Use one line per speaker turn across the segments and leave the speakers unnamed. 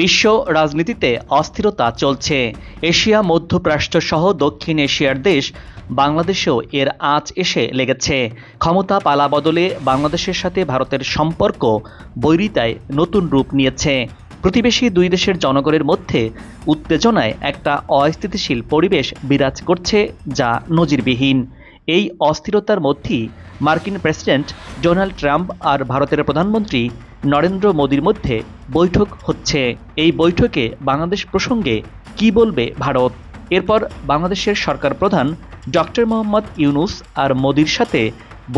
বিশ্ব রাজনীতিতে অস্থিরতা চলছে এশিয়া মধ্যপ্রাচ্য সহ দক্ষিণ এশিয়ার দেশ বাংলাদেশেও এর আঁচ এসে লেগেছে ক্ষমতা পালা বদলে বাংলাদেশের সাথে ভারতের সম্পর্ক বৈরিতায় নতুন রূপ নিয়েছে প্রতিবেশী দুই দেশের জনগণের মধ্যে উত্তেজনায় একটা অস্থিতিশীল পরিবেশ বিরাজ করছে যা নজিরবিহীন এই অস্থিরতার মধ্যেই মার্কিন প্রেসিডেন্ট ডোনাল্ড ট্রাম্প আর ভারতের প্রধানমন্ত্রী নরেন্দ্র মোদীর মধ্যে বৈঠক হচ্ছে এই বৈঠকে বাংলাদেশ প্রসঙ্গে কি বলবে ভারত এরপর বাংলাদেশের সরকার প্রধান ডক্টর মোহাম্মদ ইউনুস আর মোদীর সাথে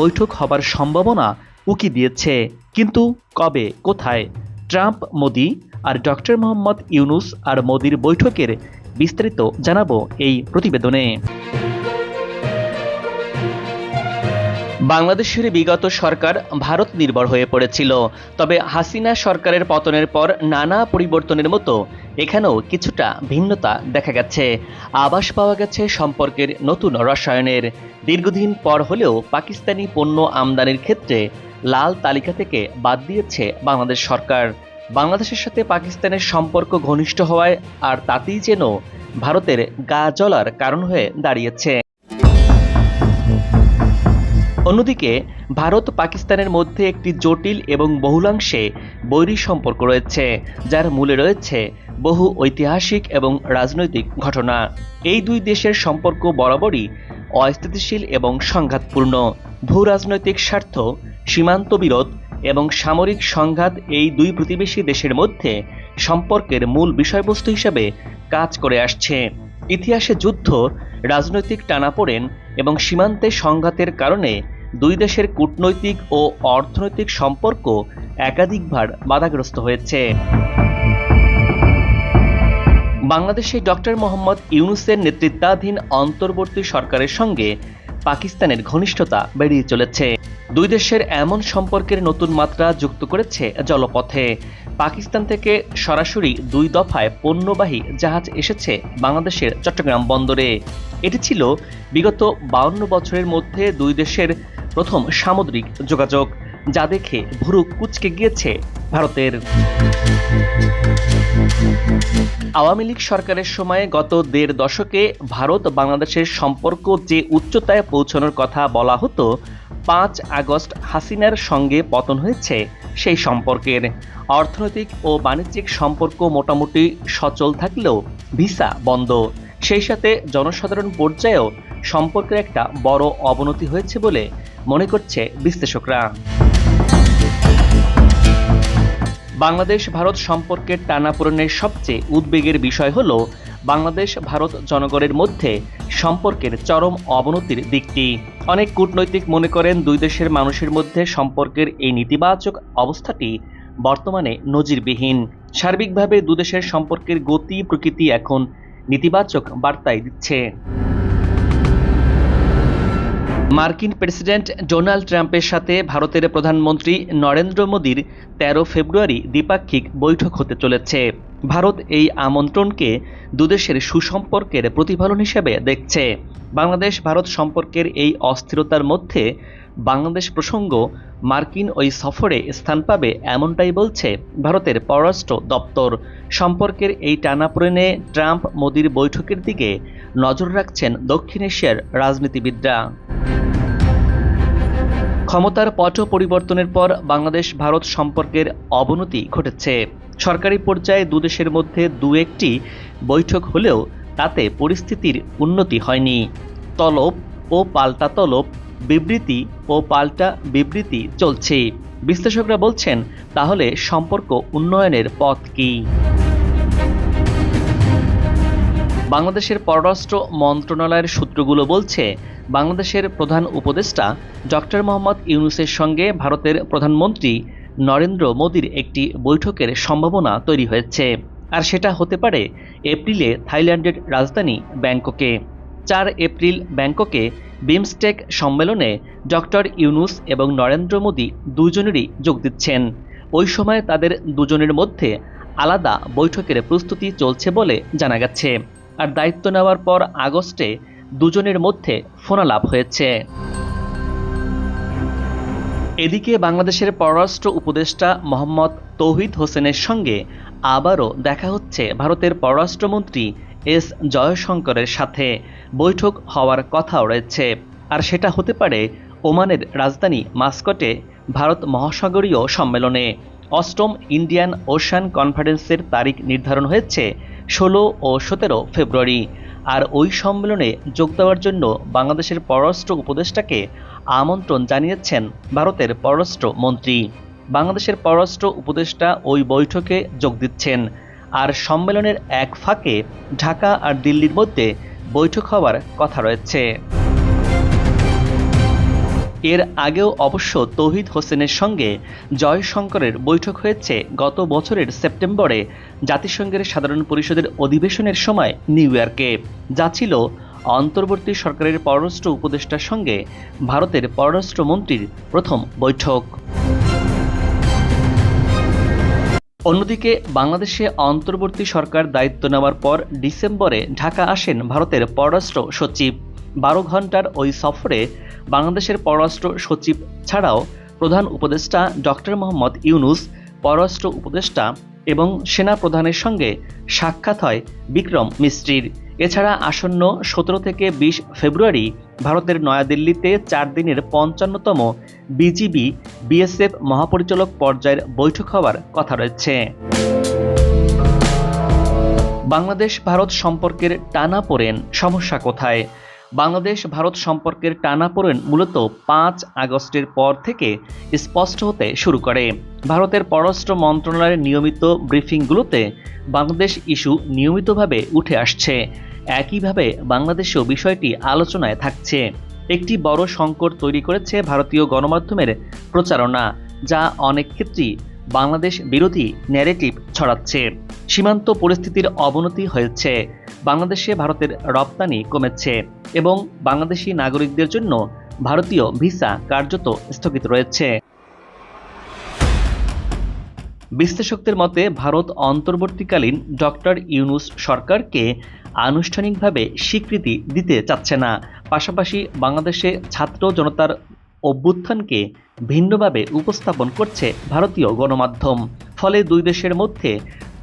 বৈঠক হবার সম্ভাবনা উকি দিয়েছে কিন্তু কবে কোথায় ট্রাম্প মোদি আর ডক্টর মোহাম্মদ ইউনুস আর মোদির বৈঠকের বিস্তারিত জানাবো এই প্রতিবেদনে
বাংলাদেশের বিগত সরকার ভারত নির্ভর হয়ে পড়েছিল তবে হাসিনা সরকারের পতনের পর নানা পরিবর্তনের মতো এখানেও কিছুটা ভিন্নতা দেখা গেছে আবাস পাওয়া গেছে সম্পর্কের নতুন রসায়নের দীর্ঘদিন পর হলেও পাকিস্তানি পণ্য আমদানির ক্ষেত্রে লাল তালিকা থেকে বাদ দিয়েছে বাংলাদেশ সরকার বাংলাদেশের সাথে পাকিস্তানের সম্পর্ক ঘনিষ্ঠ হওয়ায় আর তাতেই যেন ভারতের গা জ্বলার কারণ হয়ে দাঁড়িয়েছে
অন্যদিকে ভারত পাকিস্তানের মধ্যে একটি জটিল এবং বহুলাংশে বৈরী সম্পর্ক রয়েছে যার মূলে রয়েছে বহু ঐতিহাসিক এবং রাজনৈতিক ঘটনা এই দুই দেশের সম্পর্ক বরাবরই অস্থিতিশীল এবং সংঘাতপূর্ণ ভূ রাজনৈতিক স্বার্থ সীমান্ত বিরোধ এবং সামরিক সংঘাত এই দুই প্রতিবেশী দেশের মধ্যে সম্পর্কের মূল বিষয়বস্তু হিসেবে কাজ করে আসছে ইতিহাসে যুদ্ধ রাজনৈতিক টানাপোড়েন এবং সীমান্তে সংঘাতের কারণে দুই দেশের কূটনৈতিক ও অর্থনৈতিক সম্পর্ক একাধিকবার বাধাগ্রস্ত হয়েছে
বাংলাদেশে ডক্টর মোহাম্মদ ইউনুসের নেতৃত্বাধীন অন্তর্বর্তী সরকারের সঙ্গে পাকিস্তানের ঘনিষ্ঠতা বেড়িয়ে চলেছে দুই দেশের এমন সম্পর্কের নতুন মাত্রা যুক্ত করেছে জলপথে পাকিস্তান থেকে সরাসরি দুই দফায় পণ্যবাহী জাহাজ এসেছে বাংলাদেশের চট্টগ্রাম বন্দরে এটি ছিল বিগত বাউন্ন বছরের মধ্যে দুই দেশের প্রথম সামুদ্রিক যোগাযোগ যা দেখে ভুরু কুচকে গিয়েছে ভারতের
আওয়ামী লীগ সরকারের সময়ে গত দেড় দশকে ভারত বাংলাদেশের সম্পর্ক যে উচ্চতায় পৌঁছানোর কথা বলা হতো পাঁচ আগস্ট হাসিনার সঙ্গে পতন হয়েছে সেই সম্পর্কের অর্থনৈতিক ও বাণিজ্যিক সম্পর্ক মোটামুটি সচল থাকলেও ভিসা বন্ধ সেই সাথে জনসাধারণ পর্যায়েও সম্পর্কের একটা বড় অবনতি হয়েছে বলে মনে করছে বিশ্লেষকরা
বাংলাদেশ ভারত সম্পর্কের টানাপোড়েনের সবচেয়ে উদ্বেগের বিষয় হল বাংলাদেশ ভারত জনগণের মধ্যে সম্পর্কের চরম অবনতির দিকটি অনেক কূটনৈতিক মনে করেন দুই দেশের মানুষের মধ্যে সম্পর্কের এই নেতিবাচক অবস্থাটি বর্তমানে নজিরবিহীন সার্বিকভাবে দুদেশের সম্পর্কের গতি প্রকৃতি এখন নেতিবাচক বার্তায় দিচ্ছে
মার্কিন প্রেসিডেন্ট ডোনাল্ড ট্রাম্পের সাথে ভারতের প্রধানমন্ত্রী নরেন্দ্র মোদীর ১৩ ফেব্রুয়ারি দ্বিপাক্ষিক বৈঠক হতে চলেছে ভারত এই আমন্ত্রণকে দুদেশের সুসম্পর্কের প্রতিফলন হিসেবে দেখছে বাংলাদেশ ভারত সম্পর্কের এই অস্থিরতার মধ্যে বাংলাদেশ প্রসঙ্গ মার্কিন ওই সফরে স্থান পাবে এমনটাই বলছে ভারতের পররাষ্ট্র দপ্তর সম্পর্কের এই টানাপোড়েনে ট্রাম্প মোদির বৈঠকের দিকে নজর রাখছেন দক্ষিণ এশিয়ার রাজনীতিবিদরা
ক্ষমতার পট পরিবর্তনের পর বাংলাদেশ ভারত সম্পর্কের অবনতি ঘটেছে সরকারি পর্যায়ে দুদেশের মধ্যে দু একটি বৈঠক হলেও তাতে পরিস্থিতির উন্নতি হয়নি তলব ও পাল্টা তলব বিবৃতি ও পাল্টা বিবৃতি চলছে বিশ্লেষকরা বলছেন তাহলে সম্পর্ক উন্নয়নের পথ কী
বাংলাদেশের পররাষ্ট্র মন্ত্রণালয়ের সূত্রগুলো বলছে বাংলাদেশের প্রধান উপদেষ্টা ডক্টর মোহাম্মদ ইউনুসের সঙ্গে ভারতের প্রধানমন্ত্রী নরেন্দ্র মোদীর একটি বৈঠকের সম্ভাবনা তৈরি হয়েছে আর সেটা হতে পারে এপ্রিলে থাইল্যান্ডের রাজধানী ব্যাংককে চার এপ্রিল ব্যাংককে বিমস্টেক সম্মেলনে ডক্টর ইউনুস এবং নরেন্দ্র মোদী দুজনেরই যোগ দিচ্ছেন ওই সময় তাদের দুজনের মধ্যে আলাদা বৈঠকের প্রস্তুতি চলছে বলে জানা গেছে আর দায়িত্ব নেওয়ার পর আগস্টে দুজনের মধ্যে ফোনালাপ হয়েছে
এদিকে বাংলাদেশের পররাষ্ট্র উপদেষ্টা মোহাম্মদ তৌহিদ হোসেনের সঙ্গে আবারও দেখা হচ্ছে ভারতের পররাষ্ট্রমন্ত্রী এস জয়শঙ্করের সাথে বৈঠক হওয়ার কথাও রয়েছে আর সেটা হতে পারে ওমানের রাজধানী মাস্কটে ভারত মহাসাগরীয় সম্মেলনে অষ্টম ইন্ডিয়ান ওশান কনফারেন্সের তারিখ নির্ধারণ হয়েছে ষোলো ও সতেরো ফেব্রুয়ারি আর ওই সম্মেলনে যোগ দেওয়ার জন্য বাংলাদেশের পররাষ্ট্র উপদেষ্টাকে আমন্ত্রণ জানিয়েছেন ভারতের পররাষ্ট্র মন্ত্রী বাংলাদেশের পররাষ্ট্র উপদেষ্টা ওই বৈঠকে যোগ দিচ্ছেন আর সম্মেলনের এক ফাঁকে ঢাকা আর দিল্লির মধ্যে বৈঠক হওয়ার কথা রয়েছে
এর আগেও অবশ্য তৌহিদ হোসেনের সঙ্গে জয়শঙ্করের বৈঠক হয়েছে গত বছরের সেপ্টেম্বরে জাতিসংঘের সাধারণ পরিষদের অধিবেশনের সময় নিউ ইয়র্কে যা ছিল অন্তর্বর্তী সরকারের পররাষ্ট্র উপদেষ্টার সঙ্গে ভারতের পররাষ্ট্রমন্ত্রীর প্রথম বৈঠক
অন্যদিকে বাংলাদেশে অন্তর্বর্তী সরকার দায়িত্ব নেওয়ার পর ডিসেম্বরে ঢাকা আসেন ভারতের পররাষ্ট্র সচিব বারো ঘন্টার ওই সফরে বাংলাদেশের পররাষ্ট্র সচিব ছাড়াও প্রধান উপদেষ্টা ডক্টর মোহাম্মদ ইউনুস পররাষ্ট্র উপদেষ্টা এবং সেনা প্রধানের সঙ্গে সাক্ষাৎ হয় বিক্রম মিস্ত্রির এছাড়া আসন্ন সতেরো থেকে বিশ ফেব্রুয়ারি ভারতের নয়াদিল্লিতে চার দিনের পঞ্চান্নতম বিজিবি বিএসএফ মহাপরিচালক পর্যায়ের বৈঠক হওয়ার কথা রয়েছে
বাংলাদেশ ভারত সম্পর্কের টানা পড়েন সমস্যা কোথায় বাংলাদেশ ভারত সম্পর্কের টানাপোড়েন মূলত পাঁচ আগস্টের পর থেকে স্পষ্ট হতে শুরু করে ভারতের পররাষ্ট্র মন্ত্রণালয়ের নিয়মিত ব্রিফিংগুলোতে বাংলাদেশ ইস্যু নিয়মিতভাবে উঠে আসছে একইভাবে বাংলাদেশেও বিষয়টি আলোচনায় থাকছে একটি বড় সংকট তৈরি করেছে ভারতীয় গণমাধ্যমের প্রচারণা যা অনেক ক্ষেত্রেই বাংলাদেশ বিরোধী ন্যারেটিভ ছড়াচ্ছে সীমান্ত পরিস্থিতির অবনতি হয়েছে বাংলাদেশে ভারতের রপ্তানি কমেছে এবং বাংলাদেশি নাগরিকদের জন্য ভারতীয় ভিসা কার্যত স্থগিত রয়েছে
বিশ্লেষকদের মতে ভারত অন্তর্বর্তীকালীন ডক্টর ইউনুস সরকারকে আনুষ্ঠানিকভাবে স্বীকৃতি দিতে চাচ্ছে না পাশাপাশি বাংলাদেশে ছাত্র জনতার অভ্যুত্থানকে ভিন্নভাবে উপস্থাপন করছে ভারতীয় গণমাধ্যম ফলে দুই দেশের মধ্যে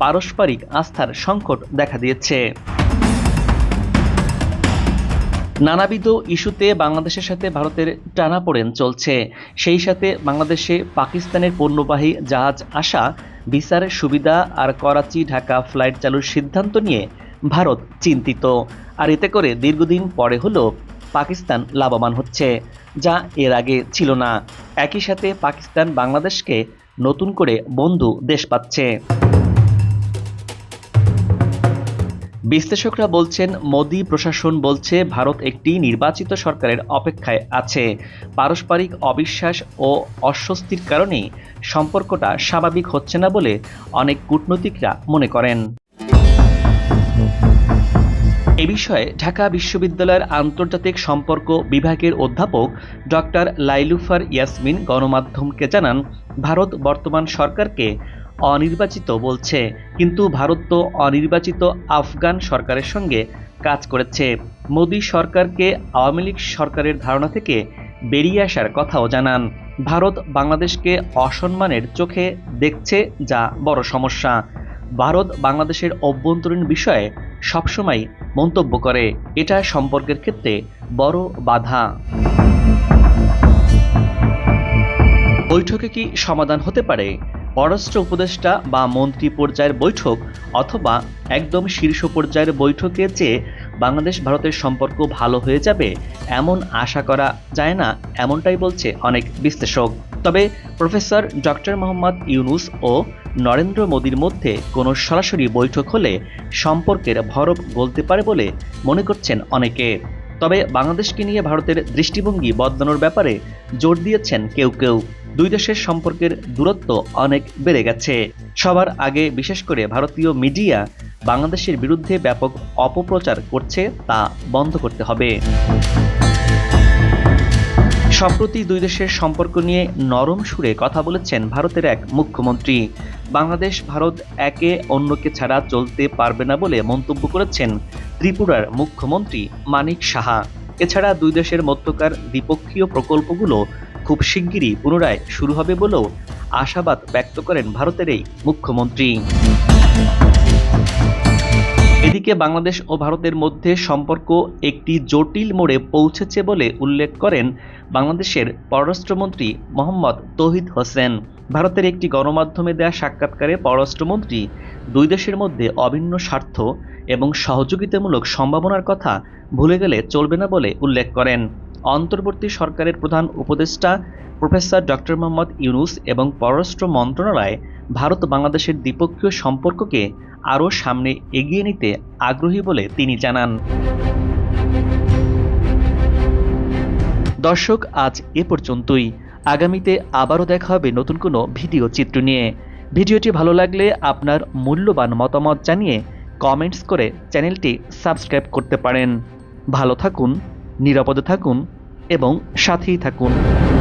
পারস্পরিক আস্থার সংকট দেখা দিয়েছে
নানাবিধ ইস্যুতে বাংলাদেশের সাথে ভারতের টানাপোড়েন চলছে সেই সাথে বাংলাদেশে পাকিস্তানের পণ্যবাহী জাহাজ আসা ভিসার সুবিধা আর করাচি ঢাকা ফ্লাইট চালুর সিদ্ধান্ত নিয়ে ভারত চিন্তিত আর এতে করে দীর্ঘদিন পরে হলো পাকিস্তান লাভবান হচ্ছে যা এর আগে ছিল না একই সাথে পাকিস্তান বাংলাদেশকে নতুন করে বন্ধু দেশ পাচ্ছে
বিশ্লেষকরা বলছেন মোদী প্রশাসন বলছে ভারত একটি নির্বাচিত সরকারের অপেক্ষায় আছে পারস্পরিক অবিশ্বাস ও অস্বস্তির কারণে সম্পর্কটা স্বাভাবিক হচ্ছে না বলে অনেক কূটনীতিকরা মনে করেন
এ বিষয়ে ঢাকা বিশ্ববিদ্যালয়ের আন্তর্জাতিক সম্পর্ক বিভাগের অধ্যাপক ডক্টর লাইলুফার ইয়াসমিন গণমাধ্যমকে জানান ভারত বর্তমান সরকারকে অনির্বাচিত বলছে কিন্তু ভারত তো অনির্বাচিত আফগান সরকারের সঙ্গে কাজ করেছে মোদী সরকারকে আওয়ামী লীগ সরকারের ধারণা থেকে বেরিয়ে আসার কথাও জানান ভারত বাংলাদেশকে অসম্মানের চোখে দেখছে যা বড় সমস্যা ভারত বাংলাদেশের অভ্যন্তরীণ বিষয়ে সবসময় মন্তব্য করে এটা সম্পর্কের ক্ষেত্রে বড় বাধা
বৈঠকে কি সমাধান হতে পারে পররাষ্ট্র উপদেষ্টা বা মন্ত্রী পর্যায়ের বৈঠক অথবা একদম শীর্ষ পর্যায়ের বৈঠকে চেয়ে বাংলাদেশ ভারতের সম্পর্ক ভালো হয়ে যাবে এমন আশা করা যায় না এমনটাই বলছে অনেক বিশ্লেষক তবে প্রফেসর ডক্টর মোহাম্মদ ইউনুস ও নরেন্দ্র মোদীর মধ্যে কোনো সরাসরি বৈঠক হলে সম্পর্কের ভরব গলতে পারে বলে মনে করছেন অনেকে তবে বাংলাদেশকে নিয়ে ভারতের দৃষ্টিভঙ্গি বদলানোর ব্যাপারে জোর দিয়েছেন কেউ কেউ দুই দেশের সম্পর্কের দূরত্ব অনেক বেড়ে গেছে সবার আগে বিশেষ করে ভারতীয় মিডিয়া বাংলাদেশের বিরুদ্ধে ব্যাপক অপপ্রচার করছে তা বন্ধ করতে হবে
সম্প্রতি দুই দেশের সম্পর্ক নিয়ে নরম সুরে কথা বলেছেন ভারতের এক মুখ্যমন্ত্রী বাংলাদেশ ভারত একে অন্যকে ছাড়া চলতে পারবে না বলে মন্তব্য করেছেন ত্রিপুরার মুখ্যমন্ত্রী মানিক সাহা এছাড়া দুই দেশের মধ্যকার দ্বিপক্ষীয় প্রকল্পগুলো খুব শিগগিরই পুনরায় শুরু হবে বলেও আশাবাদ ব্যক্ত করেন ভারতের এই মুখ্যমন্ত্রী
এদিকে বাংলাদেশ ও ভারতের মধ্যে সম্পর্ক একটি জটিল মোড়ে পৌঁছেছে বলে উল্লেখ করেন বাংলাদেশের পররাষ্ট্রমন্ত্রী মোহাম্মদ তহিদ হোসেন ভারতের একটি গণমাধ্যমে দেয়া সাক্ষাৎকারে পররাষ্ট্রমন্ত্রী দুই দেশের মধ্যে অভিন্ন স্বার্থ এবং সহযোগিতামূলক সম্ভাবনার কথা ভুলে গেলে চলবে না বলে উল্লেখ করেন অন্তর্বর্তী সরকারের প্রধান উপদেষ্টা প্রফেসর ডক্টর মোহাম্মদ ইউনুস এবং পররাষ্ট্র মন্ত্রণালয় ভারত বাংলাদেশের দ্বিপক্ষীয় সম্পর্ককে আরও সামনে এগিয়ে নিতে আগ্রহী বলে তিনি জানান
দর্শক আজ এ পর্যন্তই আগামীতে আবারও দেখা হবে নতুন কোনো ভিডিও চিত্র নিয়ে ভিডিওটি ভালো লাগলে আপনার মূল্যবান মতামত জানিয়ে কমেন্টস করে চ্যানেলটি সাবস্ক্রাইব করতে পারেন ভালো থাকুন নিরাপদে থাকুন এবং সাথেই থাকুন